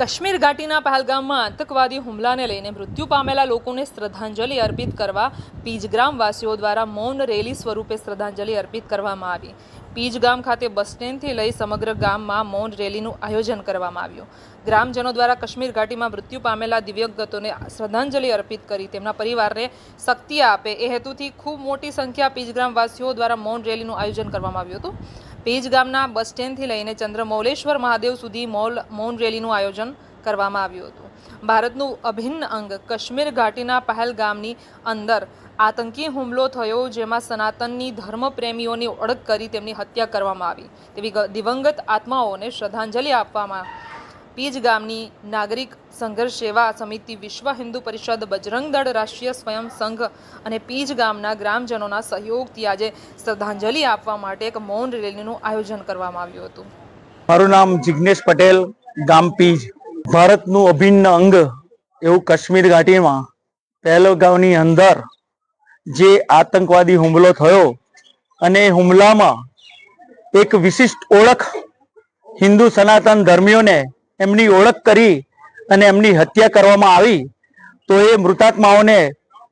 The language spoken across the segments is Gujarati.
કાશ્મીર ઘાટીના પહલગામમાં આતંકવાદી હુમલાને લઈને મૃત્યુ પામેલા લોકોને શ્રદ્ધાંજલિ અર્પિત કરવા પીજગ્રામવાસીઓ દ્વારા મૌન રેલી સ્વરૂપે શ્રદ્ધાંજલિ અર્પિત કરવામાં આવી. પીજગામ ખાતે બસ સ્ટેન્ડથી લઈ સમગ્ર ગામમાં મૌન રેલીનું આયોજન કરવામાં આવ્યું. ગ્રામજનો દ્વારા કાશ્મીર ઘાટીમાં મૃત્યુ પામેલા દિવ્યગતોને શ્રદ્ધાંજલિ અર્પિત કરી તેમના પરિવારને શક્તિ આપે. એ હેતુથી ખૂબ મોટી સંખ્યા પીજગ્રામવાસીઓ દ્વારા મૌન રેલીનું આયોજન કરવામાં આવ્યું હતું. પેજ ગામના બસ સ્ટેન્ડથી લઈને ચંદ્રમૌલેશ્વર મહાદેવ સુધી મોલ મૌન રેલીનું આયોજન કરવામાં આવ્યું હતું. ભારતનું અભિન્ન અંગ કાશ્મીર ઘાટીના પહેલગામની અંદર આતંકી હુમલો થયો, જેમાં સનાતનની ધર્મપ્રેમીઓની ઓળખ કરી તેમની હત્યા કરવામાં આવી. તેવી દિવંગત આત્માઓને શ્રદ્ધાંજલિ આપવામાં પીજ ગામની નાગરિક સંઘર્ષ સેવા સમિતિ વિશ્વ હિન્દુ પરિષદ બજરંગ દળ રાષ્ટ્રીય સ્વયં સંઘ અને પીજ ગામના ગ્રામજનોના સહયોગથી આજે શ્રદ્ધાંજલિ આપવા માટે એક મૌન રેલીનું આયોજન કરવામાં આવ્યું હતું. મારું નામ જિગ્નેશ પટેલ, ગામ પીજ. ભારતનું અભિન્ન અંગ એવું કાશ્મીર ઘાટીમાં પહેલગામની અંદર જે આતંકવાદી હુમલો થયો અને હુમલામાં એક વિશિષ્ટ ઓળખ હિન્દુ સનાતન ધર્મીઓને એમની ઓળખ કરી અને એમની હત્યા કરવામાં આવી, તો એ મૃતાત્માઓને,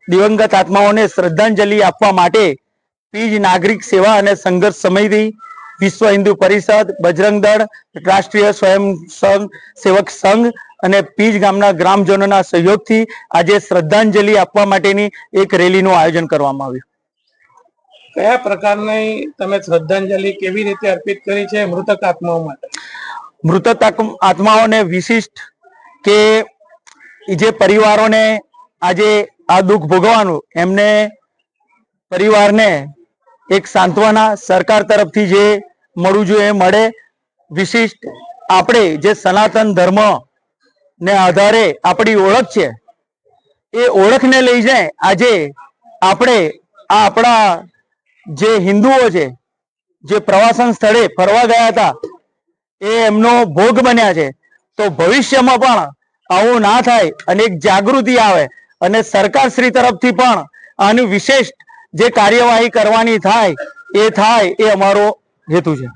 દિવંગત આત્માઓને શ્રદ્ધાંજલિ આપવા માટે પીજ નાગરિક સેવા અને સંઘર્ષ સમિતિ, વિશ્વ હિન્દુ પરિષદ, બજરંગ દળ, રાષ્ટ્રીય સ્વયં સંઘ, સેવક સંઘ અને પીજ ગામના ગ્રામજનોના સહયોગથી આજે શ્રદ્ધાંજલિ આપવા માટેની એક રેલીનું આયોજન કરવામાં આવ્યું. કયા પ્રકારની તમે શ્રદ્ધાંજલિ કેવી રીતે અર્પિત કરી છે મૃતક આત્માઓ માટે? મૃતક આત્માઓને વિશિષ્ટ કે જે પરિવારોને આજે આ દુઃખ ભોગવવાનું, એમને પરિવારને એક સાંત્વના સરકાર તરફથી જે મળવું જોઈએ, એ મળે. વિશિષ્ટ આપણે જે સનાતન ધર્મ ને આધારે આપણી ઓળખ છે, એ ઓળખને લઈ જાય આજે આપણે આ આપણા જે હિન્દુઓ છે, જે પ્રવાસન સ્થળે ફરવા ગયા હતા એ એમનો ભોગ બન્યા છે. તો ભવિષ્યમાં પણ આવું ના થાય અને એક જાગૃતિ આવે અને સરકાર શ્રી તરફથી પણ આનું વિશેષ જે કાર્યવાહી કરવાની થાય એ થાય એ અમારો હેતુ છે.